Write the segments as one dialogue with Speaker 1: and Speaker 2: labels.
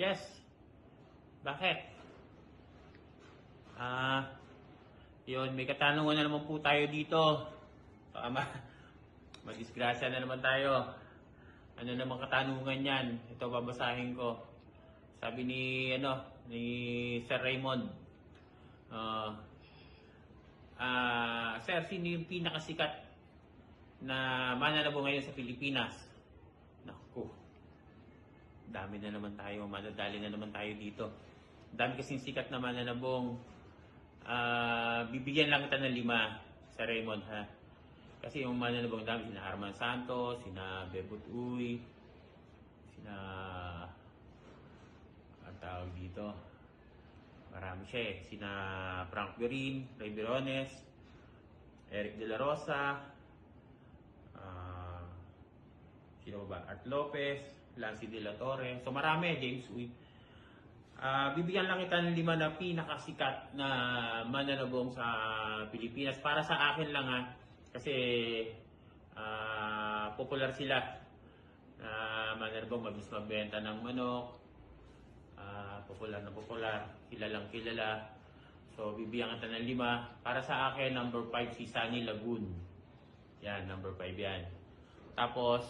Speaker 1: Yes. Bakit? Ah, yun, may katanungan na naman po tayo dito. Baka ma madisgrasya na naman tayo. Ano naman katanungan yan? Ito babasahin ko. Sabi ni ano, ni Sir Raymond. Ah, ah, Sir, sino yung pinakasikat na mananabo ngayon sa Pilipinas? Dami na naman tayo, madadali na naman tayo dito. Dami kasing sikat na mananabong. Ah, bibigyan lang kita ng lima sa Raymond ha. Kasi yung mananabong dami, sina Arman Santos, sina Bebot Uy, sina ang tawag dito. Marami siya eh. Sina Frank Berin, Ray Birones, Eric De La Rosa, ah, sino ba? Art Lopez, Lancy De La Torre. So marami, James Uy. Ah, bibigyan lang kita ng lima na pinakasikat na mananabong sa Pilipinas. Para sa akin lang ha, kasi ah, popular sila na mananabong mabilis magbenta ng manok. Ah, popular na popular, kilalang kilala. So bibigyan kita ng lima. Para sa akin, number 5 si Sunny Lagoon. Yan, number 5 yan. Tapos,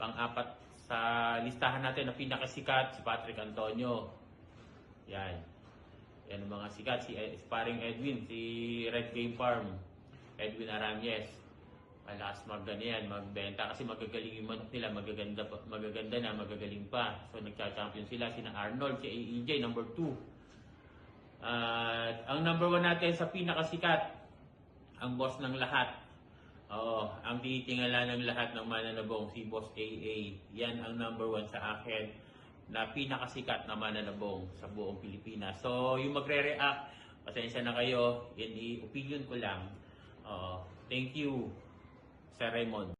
Speaker 1: pang-apat sa listahan natin na pinakasikat, si Patrick Antonio. Yan. Yan ang mga sikat. Si Sparring Edwin, si Red Game Farm. Edwin Aranjes. Malakas mag ano yan, magbenta kasi magagaling yung manok nila, magaganda, pa- magaganda na, magagaling pa. So nagcha-champion sila, sina Arnold, si AEJ, number 2. At ang number 1 natin sa pinakasikat, ang boss ng lahat, ang tinitingala ng lahat ng mananabong si Boss AA. Yan ang number one sa akin na pinakasikat na mananabong sa buong Pilipinas. So, yung magre-react, pasensya na kayo, yan i-opinion ko lang. Oo, thank you, Sir Raymond.